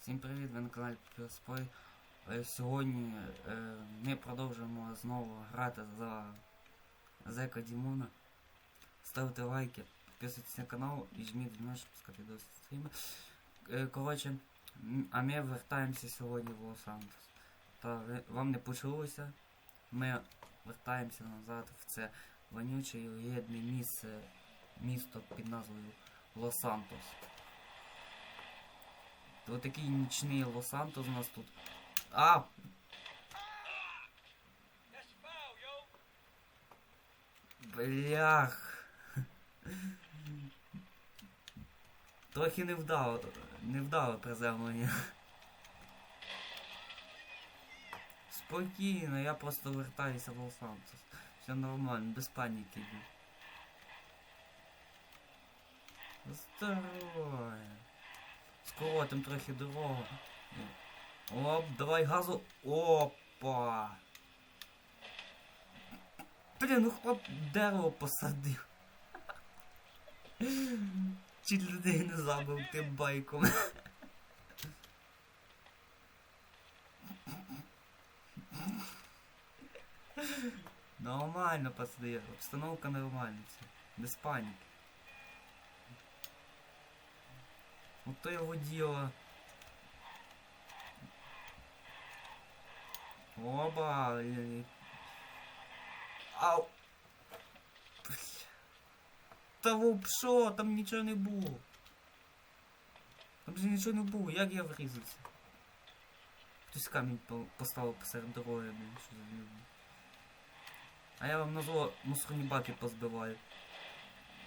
Всім привіт, ви на каналі Пірспой. Сьогодні е, ми продовжуємо знову грати за Зека Дімона. Ставте лайки, підписуйтесь на канал і жміть дзвінок, щоб пускати до стріми. Е, коротше, м, а ми вертаємося сьогодні в Лос-Антос. Та ви- вам не почулося. Ми вертаємося назад в це вонюче і огидне місце, місто під назвою Лос-Антос. Вот такий нічний Лос-Антос у нас тут. А! Блях. Трохи не вдало, не вдало приземлення. Спокійно, я просто вертаюся в Лос-Антос. Все нормально, без паніки. Здорово. Скоротим трохи дорогу. Оп, давай газу. Опа. Блін, ну хто дерево посадив. Чуть людей не забив тим байком. Нормально, пацани, обстановка нормальна. Без паніки. Вот то его дело. Оба. э, Ау. Бля. Та ви що? Там нічого не було. Там же нічого не було, як я врізався? Хтось камінь по- поставив посеред дороги, блін, що за люди. А я вам на зло мусорні баки позбиваю.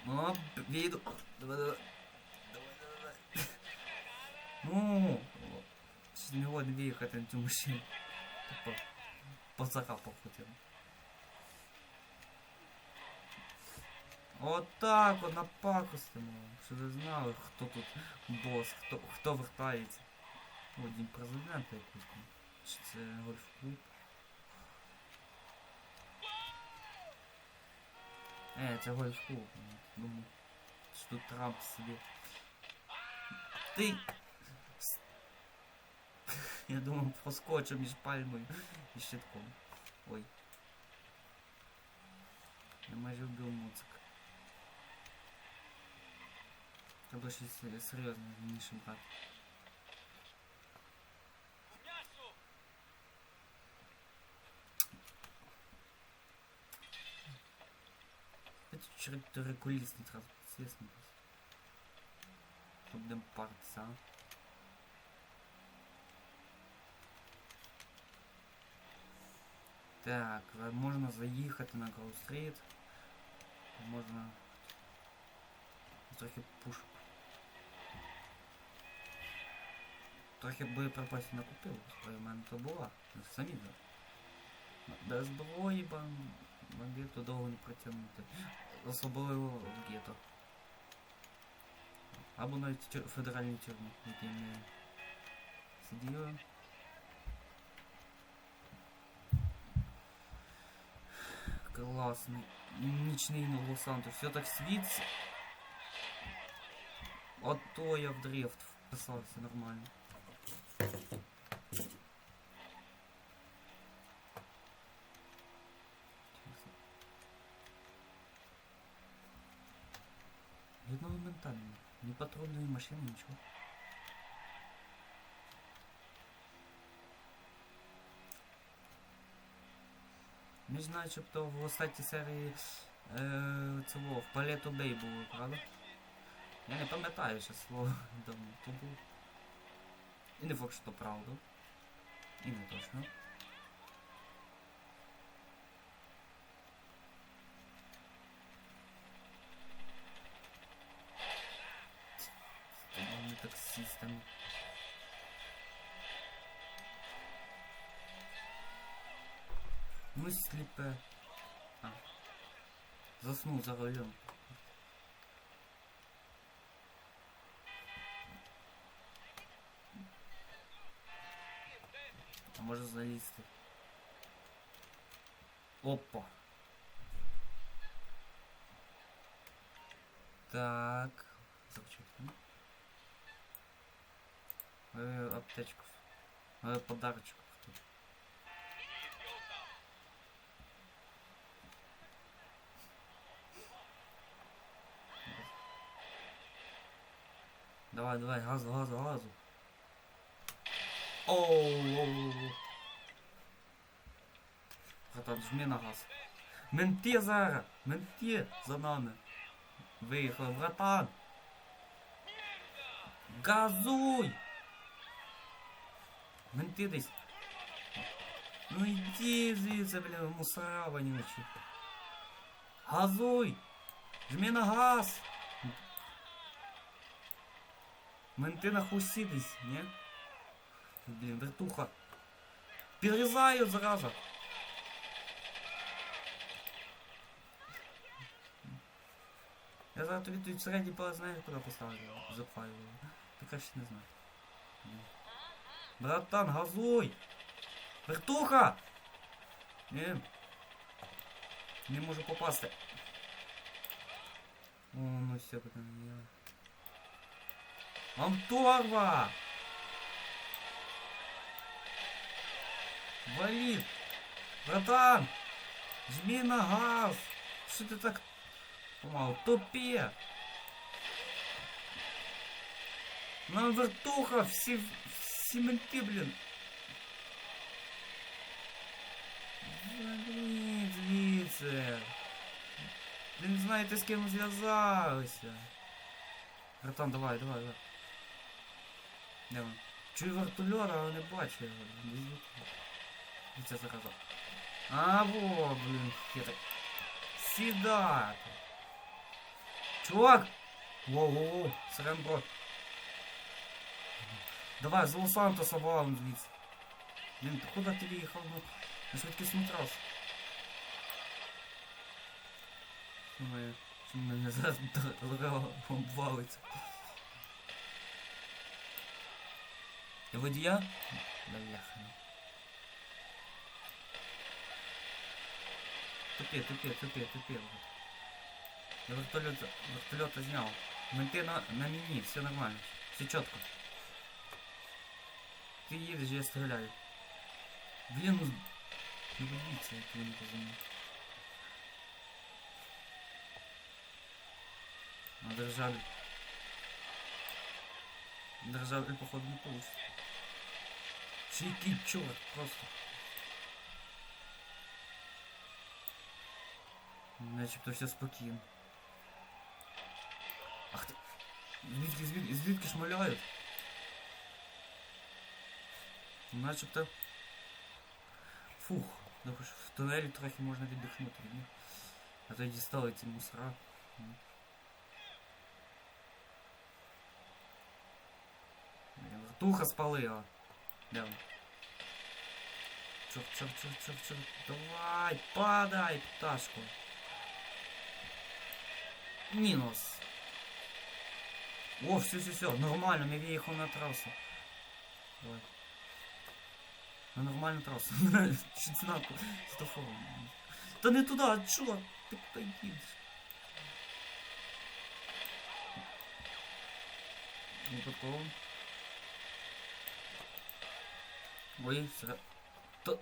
О, віду. Давай, давай. Давай, давай, давай. Ну, щось не годно виїхати на цю машину. Тупо поцарапав хотів. Отак от напакостимо. Щоб ви знали, хто тут бос, хто, хто вертається. О, дім президента якийсь. там. Чи це гольф-клуб? Е, це гольф-клуб. Думаю, що тут Трамп собі. Ти С- Я думав, проскочу між пальмою і щитком. Ой. Я майже вбив муцик. Треба щось е, серйозне раніше брати. Это чотириколісний транспорт, естественно. Тут будемо партися, а? Так, а можна заїхати на Гроу-стріт. Можна трохи пушок. Трохи боєприпасів накупив, зброя в мене то була. ви ж Самі да. Без зброї бам, бандиту довго не протягнути. Особливо в гетто. Або навіть в тюр- федеральній тюрмі, в якій ми сиділи. Классный. Нічний на Лос-Санту. Все так світиться. А то я в дрифт вписався нормально. Видно моментально. Ни патрульной машины, ничего. Не знаю, щоб то в останній серії е, цього в Палету Бей було, правда? Я не пам'ятаю ще слово давно то було. І не факт, що то правда. І не точно. Таксистами. Ну сліпе. А. Заснув за рулем. А може залізти. Опа. Так. Зачекай. Е, а аптечку. Надо Давай, давай, газу, газу, газу. Оу. Братан, жми на газ. Менти зараз! Менти за нами. Виїхали, братан. Газуй! Менти десь. Ну іди звідси, блін, мусора вонючі. Газуй! Жми на газ! Менти на хусі десь, ні? Блін, вертуха. Підрізаю, зараза. Я зараз тобі тут середній палець знаєш, куди поставлю? Запхаю його. Ти краще не знаєш. Ні. Братан, газуй! Вертуха! Ні. Не можу попасти. О, ну все, потом я. Анторва! Вали! Братан! Жми на газ! Что ты так помалу? Тупе! Нам вертуха! Все, все менты, блин! Блин, звідси! Ви не знаєте, з ким зв'язалися. Братан, давай, давай, давай. Де він? Чую вертольот, але не бачу його. Не звідки. І це зараза. А, во, блін, хитрий. Сідати. Чувак! Воу-воу-воу, Сренбро. Давай, з Лос-Сантоса валом звідси. Блін, ти куди ти виїхав? Ну, на швидкісний трас. Думаю, що мене зараз дорога обвалиться. Водія? Бляха. Тупи, тупи, тупи, тупи. Я вертолет, вертолета снял. Менты на, на мини, все нормально. Все четко. Ты едешь, я стреляю. Блин, ну... Не убийца, я не позвонил. А держали. Держали, походу, не получится. Чики, черт, просто. Начебто все спокійно. Ах ти. Звідки, звідки, звідки шмаляють? Начебто. Фух, ну хоч в тунелі трохи можна віддихнути. Ні? А то дістали ці мусора. М. Блін, Ртуха спалила. Де вона? Чоп, чоп, чоп, чоп, чоп. Давай, падай, пташку. Мінус. О, все, все, все, нормально, ми виїхав на трасу. Давай. На нормальну трасу. Чуть знаку стафору. Та не туди, а чого? Ти куди їдеш? Випадково. Ой, сра... То...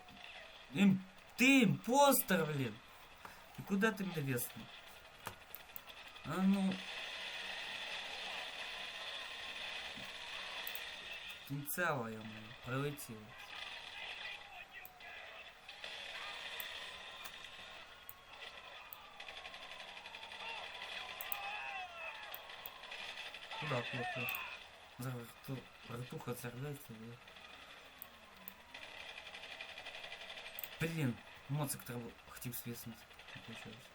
Им... Ты импостер, блин! И куда ты меня веснул? А ну... Кінцева я маю, прилетіла. Куда плохо? Зараз рту, ртуха цервляється, бля. Блін, моцик треба хотів свиснути. Не получилось.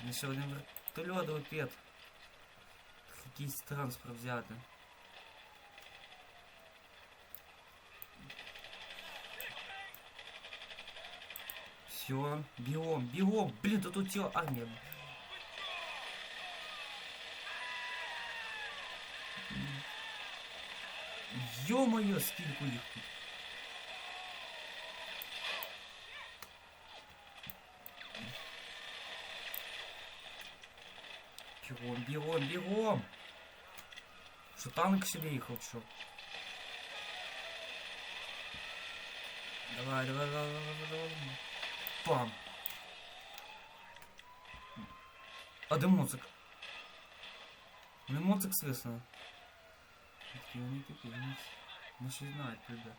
Мені ще один вертольот опет. Якийсь транспорт взяти. Все, бегом, бегом, блин, да тут все армия. Ё-моё, сколько их тут. Бегом, бегом, бегом. Що танк ще виїхав, що? Давай, давай, давай, давай, давай. Пам. А де моцик? Не моцик свисно. Такі вони такі, вони, вони ще знають, ребят.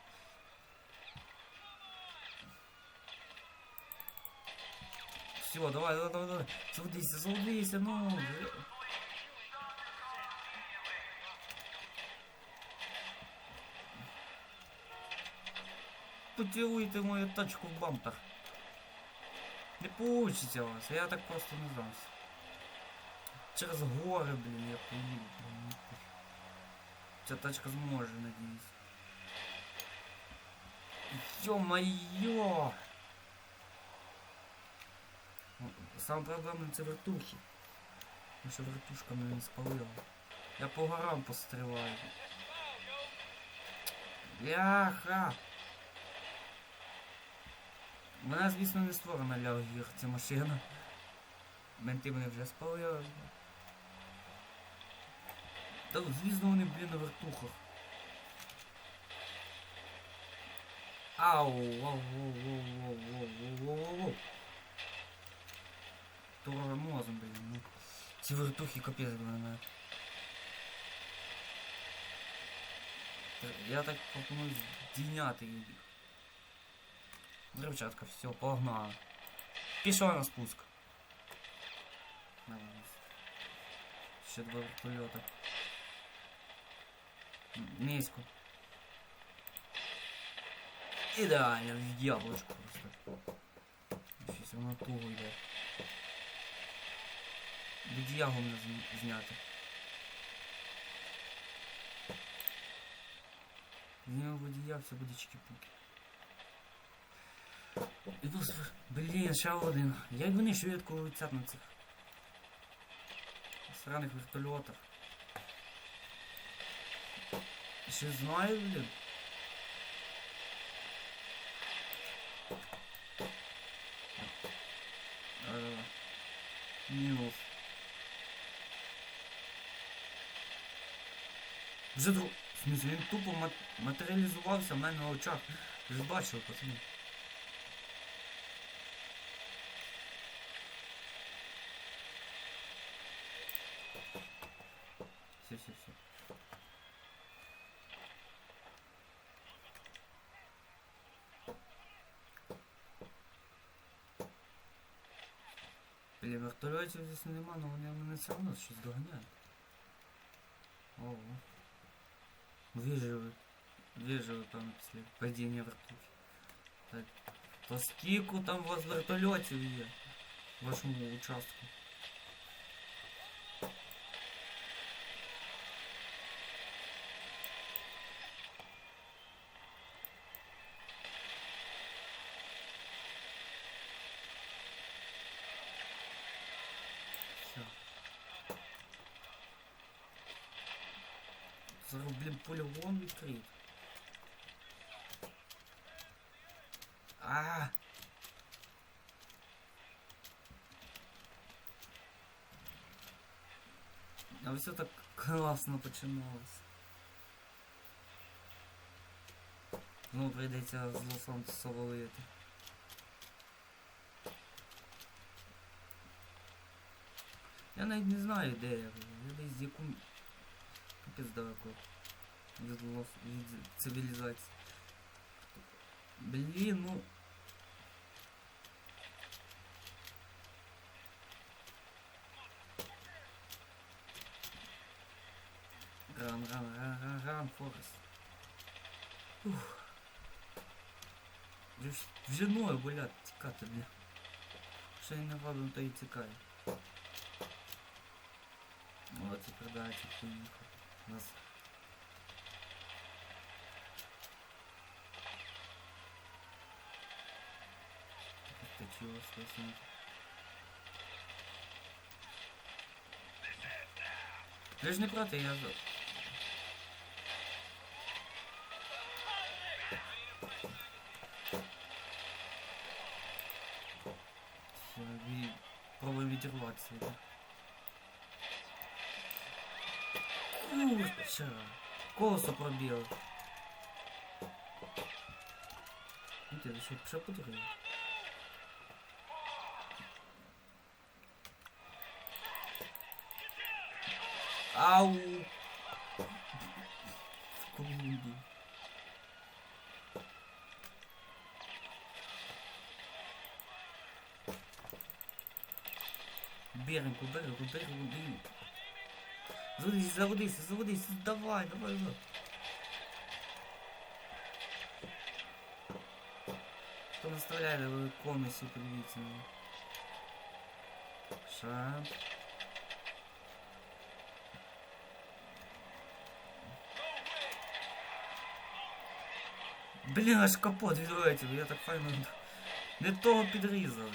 Все, давай, давай, давай, давай. Заводися, заводися, ну. вже. Поцілуйте мою тачку в бампер. Не получится у вас, я так просто не здамся. Через гори, блін, я поїду. блін, ну, Ця тачка зможе, надіюсь. Ё-моё! Ну, Саме проблемне це вертухи. Тому що вертушками не спалила. Я по горам постріваю. Бляха! Вона, звісно, не створена для огір, ця машина. Менти мене вже спалили. Та звісно вони, блін, на вертухах. Ау, ау, ау, ау, ау, ау, ау, ау, ау. Тормозом, блін, ну. Ці вертухи капець, блин. Я так пропоную здійняти їх. Дівчатка, все, погнали. Пішла на спуск. Давай. Ще два вертольота. М, Низько. Ідеально, в яблучко просто. Щось воно туго йде. Будіягу не зн- зняти. З нього водія все буде чики-пуки. І тут, блін, ще один. Як вони швидко летять на цих сраних вертольотах. Ще знаю, блін. Давай-давай. Мінус. Вже друг... Смысле, він тупо мат... матеріалізувався в мене на очах. Ви ж бачили, пацани. Біля вертольотів здесь нема, але вони мене все одно щось доганяють. Ого. Виживы. Виживы там після падіння вертухи. Так. То скільки там у вас вертольотів є? В вашому участку? Зараз, блін, полігон відкрит. А. А все так класно починалось. Ну, прийдеться зло сонце совалити. Я навіть не знаю, де я. Я десь з яку Капец далеко. Від, лов... від цивілізації. Блін, ну... Ран, ран, ран, ран, ран, Форест. Ух. Вже, вже ною, блядь, тікати, бля. Що я не ваду, то і тікаю. Вот, і продавати хуйню у нас отточилась лосинка. Ти ж не проти, я за. Пробуй відірватися. Курча. Колесо пробило. Ну ты еще пішов подруги. Ау! В клубе. Берегу, берегу, берегу, берегу. Заводись, заводись, заводись, давай, давай, давай. Хто наставляє ви комісі, подивіться. на. Ша. Блін, аж капот відвертів, я так файно не того підрізав.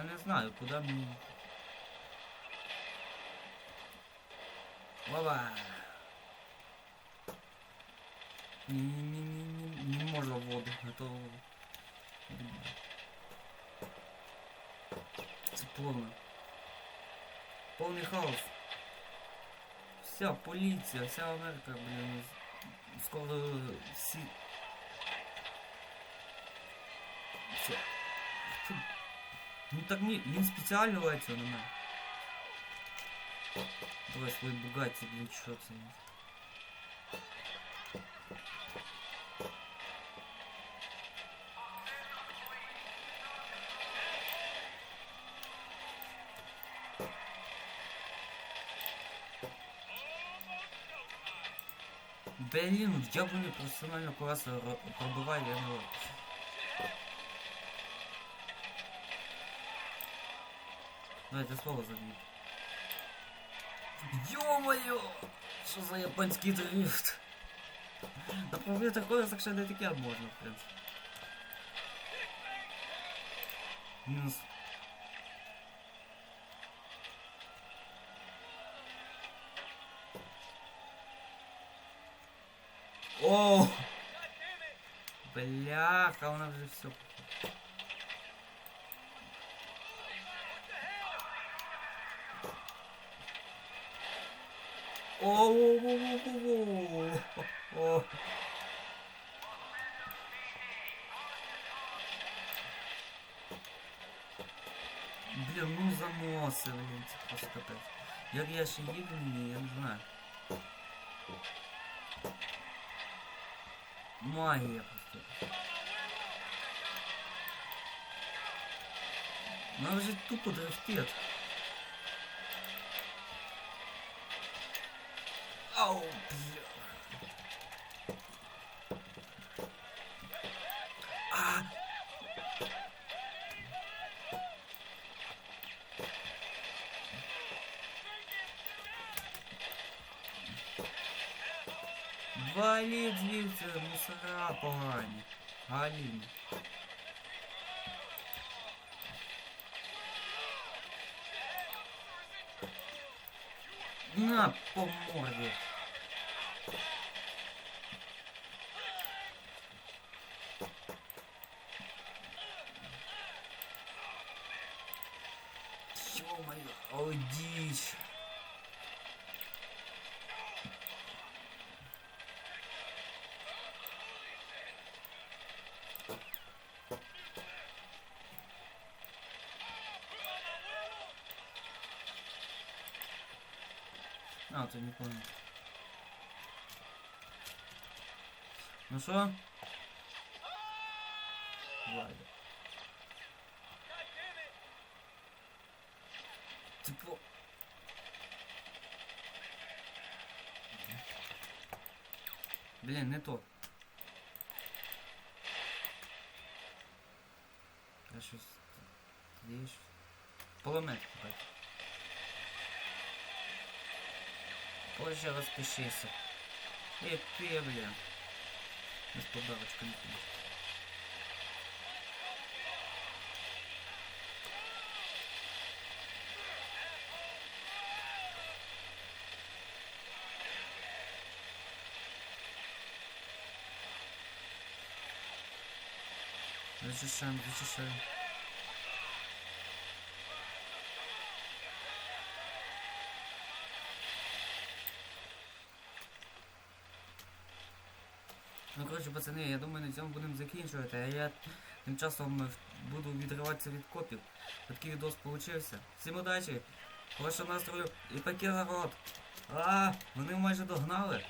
Я не знаю, куди мені. Лава! Не, не, не, не, не можна в воду, а то... Це повно. Повний хаос. Вся поліція, вся Америка, блін, з- скоро всі... Все. Фу. Ну так ні, він спеціально летів на мене. Давай свой Бугатти, блин, что це? Блин, я бы не профессионально класса пробывали, я не Давай, это слово забей. Ё-моё! Що за японський дрифт? На праві такое так ще не таке можна, в принципі. Мінус. О! Бляха, вона вже все. О, Блін, ну заноси, блін, це просто капець. Як я ще їду, ні, я не знаю. Магія просто. Вона вже тупо дрифтить. Ау, бля. А! Валіть звідси, мусора погані. Галіні. На, по морді. Ё-моё, ой, дичь. А, ты не понял. Ну что? Валя. Типа... Блин, не то. Я щось... Є щось. Поломет купити. Позже розпишися. І ти, бля. Без подарочка не підеш. Зачищаємо, зачищаємо. Ну, коротше, пацани, я думаю, на цьому будемо закінчувати, а я тим часом буду відриватися від копів. Такий відос получився. Всім удачі, хорошого настрою і таки народ. А, вони майже догнали.